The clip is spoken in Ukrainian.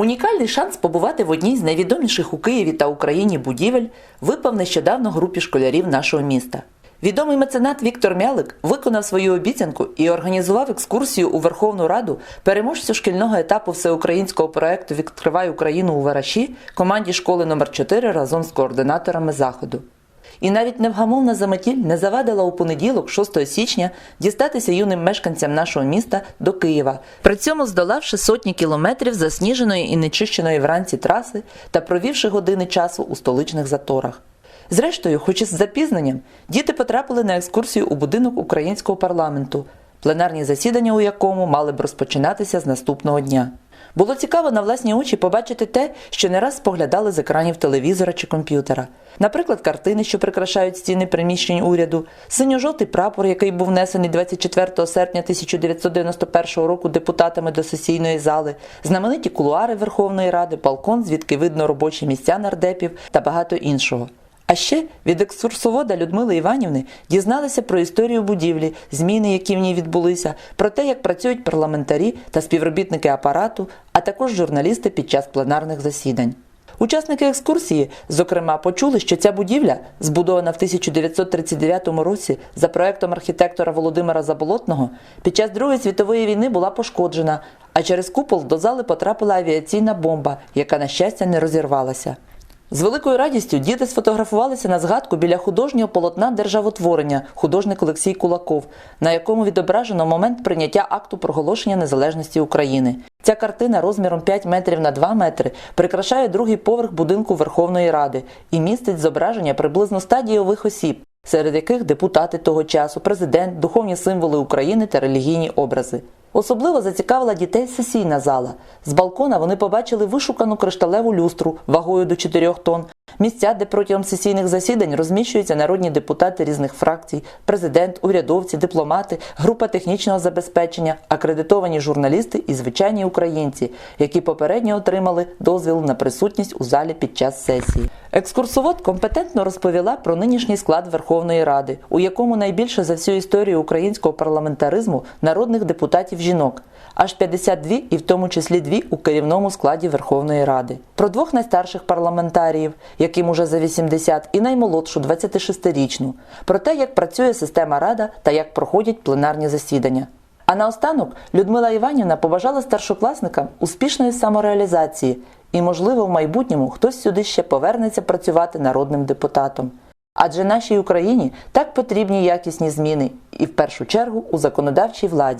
Унікальний шанс побувати в одній з найвідоміших у Києві та Україні будівель випав нещодавно групі школярів нашого міста. Відомий меценат Віктор Мялик виконав свою обіцянку і організував екскурсію у Верховну Раду переможцю шкільного етапу всеукраїнського проекту Відкривай Україну у Вараші команді школи номер 4 разом з координаторами заходу. І навіть невгамовна заметіль не завадила у понеділок, 6 січня, дістатися юним мешканцям нашого міста до Києва, при цьому здолавши сотні кілометрів засніженої і нечищеної вранці траси та провівши години часу у столичних заторах. Зрештою, хоч із запізненням, діти потрапили на екскурсію у будинок українського парламенту, пленарні засідання у якому мали б розпочинатися з наступного дня. Було цікаво на власні очі побачити те, що не раз споглядали з екранів телевізора чи комп'ютера. Наприклад, картини, що прикрашають стіни приміщень уряду, синьо-жовтий прапор, який був внесений 24 серпня 1991 року депутатами до сесійної зали, знамениті кулуари Верховної Ради, балкон, звідки видно робочі місця нардепів та багато іншого. А ще від екскурсовода Людмили Іванівни дізналися про історію будівлі, зміни, які в ній відбулися, про те, як працюють парламентарі та співробітники апарату, а також журналісти під час пленарних засідань. Учасники екскурсії, зокрема, почули, що ця будівля, збудована в 1939 році за проектом архітектора Володимира Заболотного, під час Другої світової війни була пошкоджена, а через купол до зали потрапила авіаційна бомба, яка, на щастя, не розірвалася. З великою радістю діти сфотографувалися на згадку біля художнього полотна державотворення художник Олексій Кулаков, на якому відображено момент прийняття акту проголошення незалежності України. Ця картина розміром 5 метрів на 2 метри прикрашає другий поверх будинку Верховної Ради і містить зображення приблизно 100 дійових осіб, серед яких депутати того часу, президент, духовні символи України та релігійні образи. Особливо зацікавила дітей сесійна зала. З балкона вони побачили вишукану кришталеву люстру вагою до 4 тонн, місця, де протягом сесійних засідань розміщуються народні депутати різних фракцій, президент, урядовці, дипломати, група технічного забезпечення, акредитовані журналісти і звичайні українці, які попередньо отримали дозвіл на присутність у залі під час сесії. Екскурсовод компетентно розповіла про нинішній склад Верховної Ради, у якому найбільше за всю історію українського парламентаризму народних депутатів жінок, аж 52 і в тому числі дві у керівному складі Верховної Ради. Про двох найстарших парламентаріїв, яким уже за 80, і наймолодшу 26-річну, про те, як працює система Рада та як проходять пленарні засідання. А наостанок Людмила Іванівна побажала старшокласникам успішної самореалізації і, можливо, в майбутньому хтось сюди ще повернеться працювати народним депутатом. Адже нашій Україні так потрібні якісні зміни і в першу чергу у законодавчій владі.